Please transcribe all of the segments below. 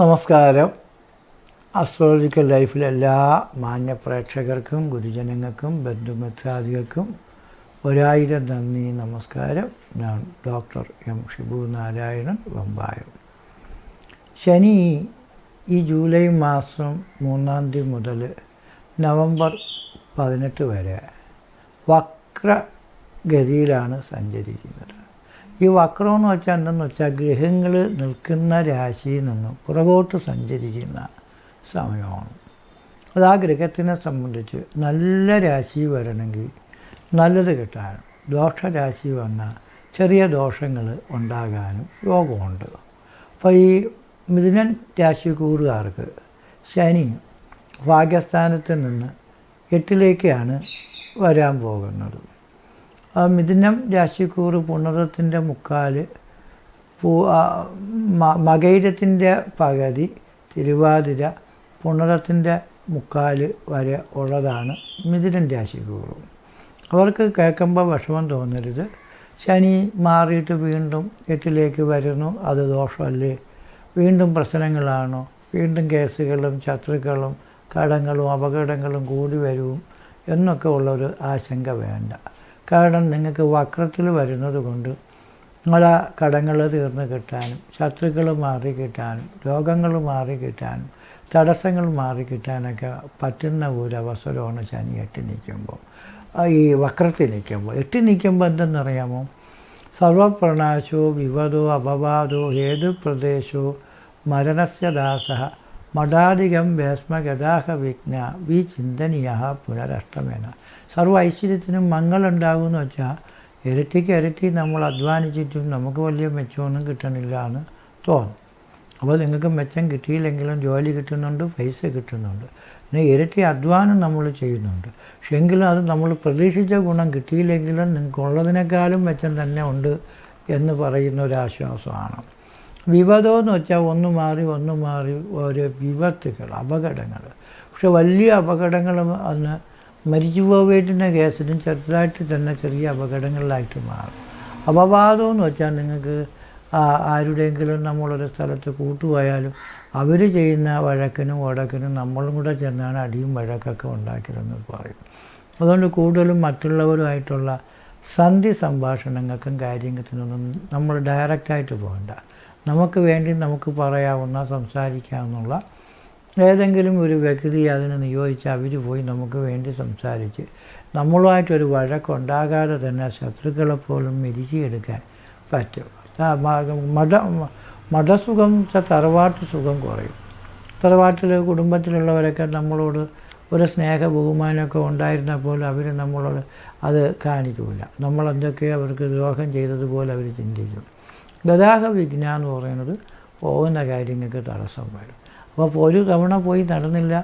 നമസ്കാരം. അസ്ട്രോളജിക്കൽ ലൈഫിലെ എല്ലാ മാന്യ പ്രേക്ഷകർക്കും ഗുരുജനങ്ങൾക്കും ബന്ധുമിത്രാദികൾക്കും ഒരായിരം നന്ദി നമസ്കാരം. ഞാൻ ഡോക്ടർ എം ഷിബു നാരായണൻ വമ്പായം. ശനി ഈ ജൂലൈ മാസം മൂന്നാം തീയതി മുതൽ നവംബർ പതിനെട്ട് വരെ വക്രഗതിയിലാണ് സഞ്ചരിക്കുന്നത്. ഈ വക്രം എന്ന് വെച്ചാൽ എന്തെന്ന് വെച്ചാൽ ഗ്രഹങ്ങൾ നിൽക്കുന്ന രാശിയിൽ നിന്നും പുറകോട്ട് സഞ്ചരിക്കുന്ന സമയമാണ്. അത് ആ ഗ്രഹത്തിനെ സംബന്ധിച്ച് നല്ല രാശി വരണമെങ്കിൽ നല്ലത് കിട്ടാനും ദോഷരാശി വന്നാൽ ചെറിയ ദോഷങ്ങൾ ഉണ്ടാകാനും യോഗമുണ്ട്. അപ്പോൾ ഈ മിഥുനൻ രാശി കൂറുകാർക്ക് ശനി ഭാഗ്യസ്ഥാനത്ത് നിന്ന് എട്ടിലേക്കാണ് വരാൻ പോകുന്നത്. മിഥുനം രാശിക്കൂറ് പുണറത്തിന്റെ മുക്കാൽ പൂ മകൈരത്തിന്റെ പകുതി തിരുവാതിര പുണറത്തിന്റെ മുക്കാൽ വരെ ഉള്ളതാണ് മിഥുനം രാശിക്കൂറ്. അവർക്ക് കേൾക്കുമ്പോൾ വിഷമം തോന്നരുത്. ശനി മാറിയിട്ട് വീണ്ടും എട്ടിലേക്ക് വരുന്നു അത് ദോഷമല്ലേ? വീണ്ടും പ്രശ്നങ്ങളാണോ? വീണ്ടും കേസുകളും ശത്രുക്കളും കടങ്ങളും അപകടങ്ങളും കൂടി വരും എന്നൊക്കെ ഉള്ളൊരു ആശങ്ക വേണ്ട. കാരണം നിങ്ങൾക്ക് വക്രത്തിൽ വരുന്നത് കൊണ്ട് നിങ്ങളെ കടങ്ങൾ തീർന്നു കിട്ടാനും ശത്രുക്കൾ മാറി കിട്ടാനും രോഗങ്ങൾ മാറി കിട്ടാനും തടസ്സങ്ങൾ മാറി കിട്ടാനൊക്കെ പറ്റുന്ന ഒരു അവസരമാണ് ശനി എട്ടി നിൽക്കുമ്പോൾ. ഈ വക്രത്തിൽ നിൽക്കുമ്പോൾ. എട്ടി നിൽക്കുമ്പോൾ എന്തെന്നറിയാമോ? സർവപ്രണാശോ വിവദോ അപവാദോ ഏത് പ്രദേശോ മരണസ്യദാസ മഠാധികം ഭേസ്മഗതാഹ വിഘ്ന വി ചിന്തനീയ പുനരഷ്ടമേന. സർവ ഐശ്വര്യത്തിനും മങ്ങളുണ്ടാകുമെന്ന് വെച്ചാൽ ഇരട്ടിക്ക് ഇരട്ടി നമ്മൾ അധ്വാനിച്ചിട്ടും നമുക്ക് വലിയ മെച്ചമൊന്നും കിട്ടണില്ല എന്ന് തോന്നും. അപ്പോൾ നിങ്ങൾക്ക് മെച്ചം കിട്ടിയില്ലെങ്കിലും ജോലി കിട്ടുന്നുണ്ട് പൈസ കിട്ടുന്നുണ്ട്. പിന്നെ ഇരട്ടി അധ്വാനം നമ്മൾ ചെയ്യുന്നുണ്ട്. പക്ഷെ എങ്കിലും അത് നമ്മൾ പ്രതീക്ഷിച്ച ഗുണം കിട്ടിയില്ലെങ്കിലും നിങ്ങൾക്കുള്ളതിനേക്കാളും മെച്ചം തന്നെ ഉണ്ട് എന്ന് പറയുന്ന ഒരു ആശ്വാസമാണ്. എന്ന് വെച്ചാൽ ഒന്ന് മാറി ഒന്ന് മാറി ഓരോ വിപത്തുകൾ അപകടങ്ങൾ. പക്ഷെ വലിയ അപകടങ്ങൾ അന്ന് മരിച്ചു പോകേണ്ടുന്ന കേസിലും ചെറുതായിട്ട് തന്നെ ചെറിയ അപകടങ്ങളിലായിട്ട് മാറും. അപവാദം എന്ന് വെച്ചാൽ നിങ്ങൾക്ക് ആരുടെയെങ്കിലും നമ്മളൊരു സ്ഥലത്ത് കൂട്ടുപോയാലും അവർ ചെയ്യുന്ന വഴക്കിനും വടക്കിനും നമ്മളും കൂടെ ചെന്നാണ് അടിയും വഴക്കൊക്കെ ഉണ്ടാക്കിയതെന്ന് പറയും. അതുകൊണ്ട് കൂടുതലും മറ്റുള്ളവരുമായിട്ടുള്ള സന്ധി സംഭാഷണങ്ങൾക്കും കാര്യങ്ങൾക്കിനൊന്നും നമ്മൾ ഡയറക്റ്റായിട്ട് പോകണ്ട. നമുക്ക് വേണ്ടി നമുക്ക് പറയാവുന്ന സംസാരിക്കാവുന്ന ഏതെങ്കിലും ഒരു വ്യക്തി അതിനെ നിയോഗിച്ച് അവർ പോയി നമുക്ക് വേണ്ടി സംസാരിച്ച് നമ്മളുമായിട്ടൊരു വഴക്കുണ്ടാകാതെ തന്നെ ശത്രുക്കളെ പോലും മെരുക്കിയെടുക്കാൻ പറ്റും. മത മതസുഖം തറവാട്ട് സുഖം കുറയും. തറവാട്ടിൽ കുടുംബത്തിലുള്ളവരൊക്കെ നമ്മളോട് ഒരു സ്നേഹ ബഹുമാനമൊക്കെ ഉണ്ടായിരുന്നപ്പോൾ അവർ നമ്മളോട് അത് കാണിക്കില്ല നമ്മളെന്തൊക്കെയോ അവർക്ക് ദ്രോഹം ചെയ്തതുപോലെ അവർ ചിന്തിക്കും. ഗതാഗത വിജ്ഞാനം എന്ന് പറയുന്നത് പോകുന്ന കാര്യങ്ങൾക്ക് തടസ്സം വരും അപ്പോൾ ഒരു തവണ പോയി നടന്നില്ല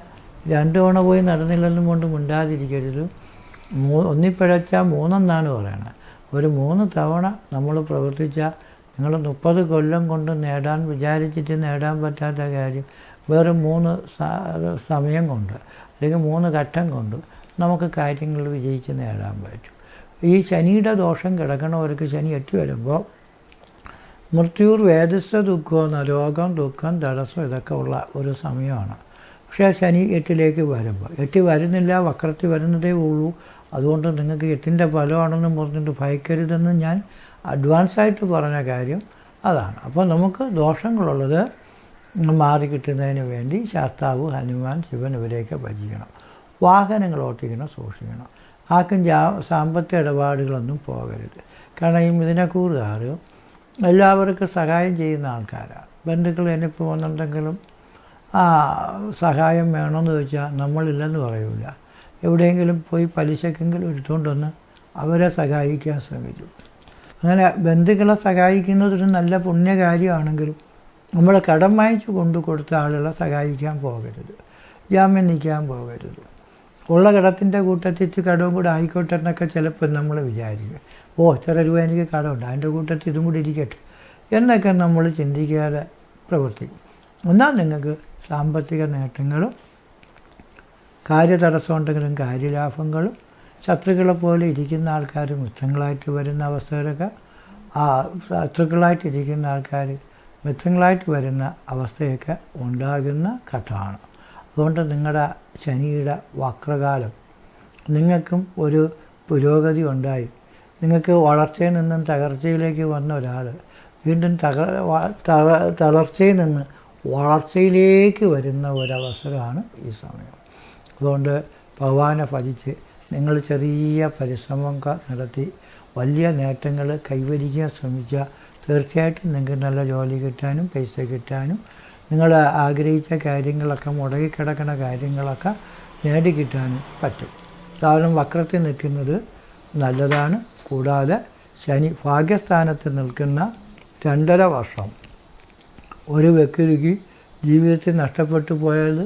രണ്ട് തവണ പോയി നടന്നില്ലെന്നും കൊണ്ട് മിണ്ടാതിരിക്കരുത്. മൂ ഒന്നിപ്പിഴച്ചാൽ മൂന്നെന്നാണ് പറയണത് ഒരു മൂന്ന് തവണ നമ്മൾ പ്രവർത്തിച്ചാൽ നിങ്ങൾ മുപ്പത് കൊല്ലം കൊണ്ട് നേടാൻ വിചാരിച്ചിട്ട് നേടാൻ പറ്റാത്ത കാര്യം വേറെ മൂന്ന് സമയം കൊണ്ട് അല്ലെങ്കിൽ മൂന്ന് ഘട്ടം കൊണ്ട് നമുക്ക് കാര്യങ്ങൾ വിജയിച്ച് നേടാൻ പറ്റും. ഈ ശനിയുടെ ദോഷം കിടക്കണവർക്ക് ശനി എട്ടി വരുമ്പോൾ മൃത്യുർ വേദസ ദുഃഖമെന്ന രോഗം ദുഃഖം തടസ്സം ഇതൊക്കെ ഉള്ള ഒരു സമയമാണ്. പക്ഷേ ശനി എട്ടിലേക്ക് വരുമ്പോൾ എട്ടി വരുന്നില്ല വക്രത്തിൽ വരുന്നതേ ഉള്ളൂ. അതുകൊണ്ട് നിങ്ങൾക്ക് എട്ടിന്റെ ഫലമാണെന്ന് പറഞ്ഞിട്ട് ഭയക്കരുതെന്ന് ഞാൻ അഡ്വാൻസായിട്ട് പറഞ്ഞ കാര്യം അതാണ്. അപ്പോൾ നമുക്ക് ദോഷങ്ങളുള്ളത് മാറി കിട്ടുന്നതിന് വേണ്ടി ശാസ്താവ് ഹനുമാൻ ശിവൻ ഇവരെയൊക്കെ ഭജിക്കണം. വാഹനങ്ങൾ ഓട്ടിക്കണം സൂക്ഷിക്കണം. ആർക്കും ജാ സാമ്പത്തിക ഇടപാടുകളൊന്നും പോകരുത്. കാരണം ഈ മിഥുനക്കൂറുകാർ എല്ലാവർക്കും സഹായം ചെയ്യുന്ന ആൾക്കാരാണ്. ബന്ധുക്കൾ എന്നെ പോകുന്നുണ്ടെങ്കിലും ആ സഹായം വേണമെന്ന് ചോദിച്ചാൽ നമ്മളില്ലെന്ന് പറയൂല. എവിടെയെങ്കിലും പോയി പലിശക്കെങ്കിലും എടുത്തുകൊണ്ടൊന്ന് അവരെ സഹായിക്കാൻ ശ്രമിച്ചു അങ്ങനെ ബന്ധുക്കളെ സഹായിക്കുന്നതൊരു നല്ല പുണ്യകാര്യമാണെങ്കിലും നമ്മൾ കടം വാങ്ങിച്ചു കൊണ്ടു കൊടുത്ത ആളുകളെ സഹായിക്കാൻ പോകരുത്. ജാമ്യം നിൽക്കാൻ പോകരുത്. ഉള്ള കടത്തിന്റെ കൂട്ടത്തിൽ കടവും കൂടെ ആയിക്കോട്ടെ എന്നൊക്കെ ചിലപ്പോൾ നമ്മൾ വിചാരിക്കും. ഓ ഇത്ര രൂപ എനിക്ക് കടമുണ്ട് അതിന്റെ കൂട്ടത്തിൽ ഇതും കൂടി ഇരിക്കട്ടെ. എന്നൊക്കെ നമ്മൾ ചിന്തിക്കാതെ പ്രവർത്തിക്കും എന്നാൽ നിങ്ങൾക്ക് സാമ്പത്തിക നേട്ടങ്ങളും കാര്യതടസ്സം ഉണ്ടെങ്കിലും കാര്യലാഭങ്ങളും ശത്രുക്കളെ പോലെ ഇരിക്കുന്ന ആൾക്കാർ മിത്രങ്ങളായിട്ട് വരുന്ന അവസ്ഥയിലൊക്കെ ആ ശത്രുക്കളായിട്ട് ഇരിക്കുന്ന ആൾക്കാർ മിത്രങ്ങളായിട്ട് വരുന്ന അവസ്ഥയൊക്കെ ഉണ്ടാകുന്ന ഘട്ടമാണ് അതുകൊണ്ട് നിങ്ങളുടെ ശനിയുടെ വക്രകാലം നിങ്ങൾക്കും ഒരു പുരോഗതി ഉണ്ടായി. നിങ്ങൾക്ക് വളർച്ചയിൽ നിന്നും തകർച്ചയിലേക്ക് വന്ന ഒരാൾ വീണ്ടും തക തളർച്ചയിൽ നിന്ന് വളർച്ചയിലേക്ക് വരുന്ന ഒരവസരമാണ് ഈ സമയം. അതുകൊണ്ട് ഭഗവാനെ ഭജിച്ച് നിങ്ങൾ ചെറിയ പരിശ്രമം നടത്തി വലിയ നേട്ടങ്ങൾ കൈവരിക്കാൻ ശ്രമിച്ചാൽ തീർച്ചയായിട്ടും നിങ്ങൾക്ക് നല്ല ജോലി കിട്ടാനും പൈസ കിട്ടാനും നിങ്ങൾ ആഗ്രഹിച്ച കാര്യങ്ങളൊക്കെ മുടങ്ങിക്കിടക്കുന്ന കാര്യങ്ങളൊക്കെ നേടിക്കിട്ടാനും പറ്റും. കാരണം വക്രത്തിൽ നിൽക്കുന്നത് നല്ലതാണ്. കൂടാതെ ശനി ഭാഗ്യസ്ഥാനത്ത് നിൽക്കുന്ന രണ്ടര വർഷം. ഒരു വ്യക്തിക്ക് ജീവിതത്തിൽ നഷ്ടപ്പെട്ടു പോയത്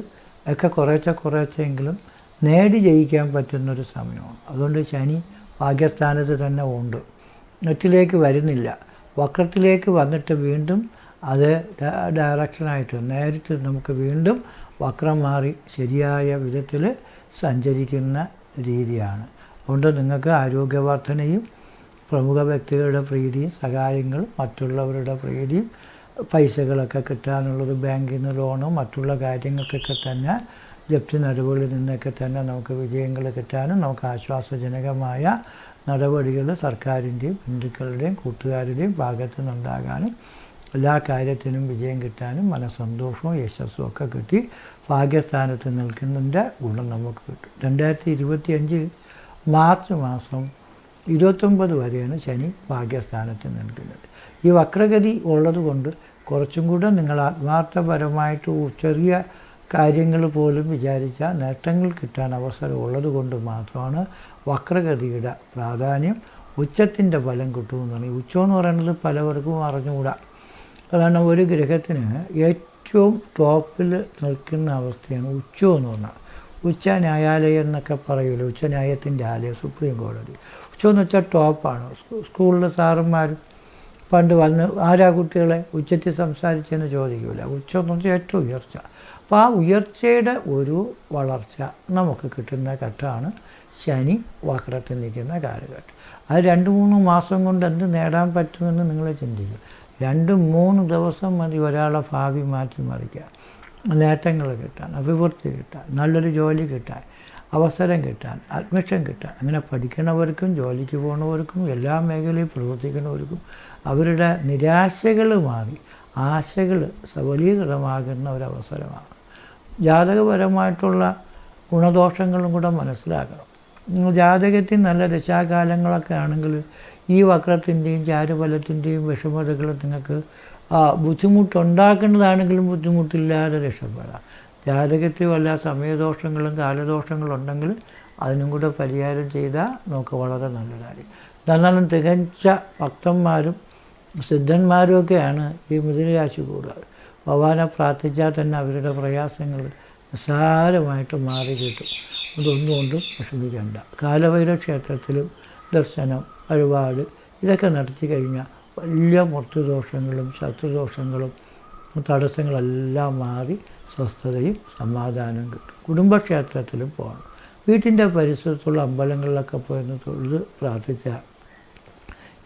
ഒക്കെ കുറേശ്ശെ കുറേശ്ശെങ്കിലും നേടി ജയിക്കാൻ പറ്റുന്നൊരു സമയമാണ്. അതുകൊണ്ട് ശനി ഭാഗ്യസ്ഥാനത്ത് തന്നെ ഉണ്ട്. നെറ്റിലേക്ക് വരുന്നില്ല. വക്രത്തിലേക്ക് വന്നിട്ട് വീണ്ടും അത് ഡയറക്ഷനായിട്ട് നേരിട്ട് നമുക്ക് വീണ്ടും വക്രം മാറി ശരിയായ വിധത്തിൽ സഞ്ചരിക്കുന്ന രീതിയാണ്. അതുകൊണ്ട് നിങ്ങൾക്ക് ആരോഗ്യവർദ്ധനയും പ്രമുഖ വ്യക്തികളുടെ പ്രീതിയും സഹായങ്ങൾ മറ്റുള്ളവരുടെ പ്രീതിയും പൈസകളൊക്കെ കിട്ടാനുള്ളത് ബാങ്കിൽ നിന്ന് ലോണും മറ്റുള്ള കാര്യങ്ങൾക്കൊക്കെ തന്നെ ജപ്തി നടപടികളിൽ നിന്നൊക്കെ തന്നെ നമുക്ക് വിജയങ്ങൾ കിട്ടാനും നമുക്ക് ആശ്വാസജനകമായ നടപടികൾ സർക്കാരിന്റെയും ബന്ധുക്കളുടെയും കൂട്ടുകാരുടെയും ഭാഗത്തു നിന്നുണ്ടാകാനും എല്ലാ കാര്യത്തിനും വിജയം കിട്ടാനും മനസ്സന്തോഷവും യശസ്സും ഒക്കെ കിട്ടി. ഭാഗ്യസ്ഥാനത്ത് നിൽക്കുന്നതിന്റെ ഗുണം നമുക്ക് കിട്ടും. രണ്ടായിരത്തി ഇരുപത്തി അഞ്ച് മാർച്ച് മാസം ഇരുപത്തൊമ്പത് വരെയാണ് ശനി ഭാഗ്യസ്ഥാനത്ത് നിൽക്കുന്നത്. ഈ വക്രഗതി ഉള്ളതുകൊണ്ട് കുറച്ചും കൂടെ നിങ്ങൾ ആത്മാർത്ഥപരമായിട്ട് ചെറിയ കാര്യങ്ങൾ പോലും വിചാരിച്ചാൽ നേട്ടങ്ങൾ കിട്ടാൻ അവസരം ഉള്ളത് കൊണ്ട് മാത്രമാണ് വക്രഗതിയുടെ പ്രാധാന്യം ഉച്ചത്തിന്റെ ഫലം കിട്ടുമെന്നാണ്. ഈ ഉച്ചം എന്ന് പറയുന്നത് പലവർക്കും അറിഞ്ഞുകൂടാ. കാരണം ഒരു ഗ്രഹത്തിന് ഏറ്റവും ടോപ്പിൽ നിൽക്കുന്ന അവസ്ഥയാണ് ഉച്ചം എന്ന് പറഞ്ഞാൽ. ഉച്ച ന്യായാലയം എന്നൊക്കെ പറയൂല? ഉച്ച ന്യായത്തിന്റെ ആലയം സുപ്രീം കോടതി. ഉച്ച എന്ന് വെച്ചാൽ ടോപ്പാണ്. സ്കൂളിലെ സാറന്മാരും പണ്ട് വന്ന് ആരാ കുട്ടികളെ ഉച്ചത്തിൽ സംസാരിച്ചെന്ന് ചോദിക്കില്ല ഉച്ച എന്ന് വെച്ചാൽ ഏറ്റവും ഉയർച്ച. അപ്പോൾ ആ ഉയർച്ചയുടെ ഒരു വളർച്ച നമുക്ക് കിട്ടുന്ന ഘട്ടമാണ് ശനി വക്രത്തിൽ നിൽക്കുന്ന കാലഘട്ടം. അത് രണ്ട് മൂന്ന് മാസം കൊണ്ട് എന്ത് നേടാൻ പറ്റുമെന്ന് നിങ്ങൾ ചിന്തിക്കും. രണ്ട് മൂന്ന് ദിവസം മതി ഒരാളെ ഭാവി മാറ്റി മറിക്കാൻ നേട്ടങ്ങൾ കിട്ടാൻ അഭിവൃദ്ധി കിട്ടാൻ നല്ലൊരു ജോലി കിട്ടാൻ അവസരം കിട്ടാൻ അഡ്മിഷൻ കിട്ടാൻ. അങ്ങനെ പഠിക്കണവർക്കും ജോലിക്ക് പോകുന്നവർക്കും എല്ലാ മേഖലയിൽ പ്രവർത്തിക്കുന്നവർക്കും അവരുടെ നിരാശകൾ മാറി ആശകൾ സബലീകൃതമാകുന്ന ഒരവസരമാണ് ജാതകപരമായിട്ടുള്ള ഗുണദോഷങ്ങളും കൂടെ മനസ്സിലാക്കണം. ജാതകത്തിൽ നല്ല ദശാകാലങ്ങളൊക്കെ ആണെങ്കിൽ ഈ വക്രത്തിന്റെയും ചാരുഫലത്തിന്റെയും വിഷമതകൾ നിങ്ങൾക്ക് ബുദ്ധിമുട്ടുണ്ടാക്കുന്നതാണെങ്കിലും ബുദ്ധിമുട്ടില്ലാതെ രക്ഷപ്പെടാം. ജാതകത്തിൽ വല്ല സമയദോഷങ്ങളും കാലദോഷങ്ങളും ഉണ്ടെങ്കിൽ അതിനും കൂടെ പരിഹാരം ചെയ്താൽ നമുക്ക് വളരെ നല്ലതായിരിക്കും എന്നാലും തികച്ച ഭക്തന്മാരും സിദ്ധന്മാരും ഒക്കെയാണ് ഈ മിഥുനരാശി കൂടുതൽ ഭഗവാനെ പ്രാർത്ഥിച്ചാൽ തന്നെ അവരുടെ പ്രയാസങ്ങൾ നിസ്സാരമായിട്ട് മാറി കിട്ടും. അതൊന്നുകൊണ്ടും വിഷമിക്കേണ്ട. കാലഭൈരവ ക്ഷേത്രത്തിലും ദർശനം വഴിപാട് ഇതൊക്കെ നടത്തി കഴിഞ്ഞാൽ വലിയ മൃത്യുദോഷങ്ങളും ശത്രുദോഷങ്ങളും തടസ്സങ്ങളെല്ലാം മാറി സ്വസ്ഥതയും സമാധാനം കിട്ടും. കുടുംബക്ഷേത്രത്തിലും പോകണം. വീട്ടിന്റെ പരിസരത്തുള്ള അമ്പലങ്ങളിലൊക്കെ പോയി തൊഴുത് പ്രാർത്ഥിച്ചാൽ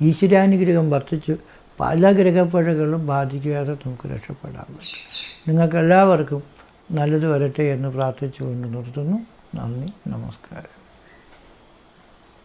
ഈശ്വരാനുഗ്രഹം വർദ്ധിച്ച്. പല ഗ്രഹപ്പഴകളും ബാധിക്കാതെ നമുക്ക് രക്ഷപ്പെടാൻ പറ്റും. നിങ്ങൾക്ക് എല്ലാവർക്കും നല്ലത് വരട്ടെ എന്ന് പ്രാർത്ഥിച്ചുകൊണ്ട് നിർത്തുന്നു. നന്ദി നമസ്കാരം.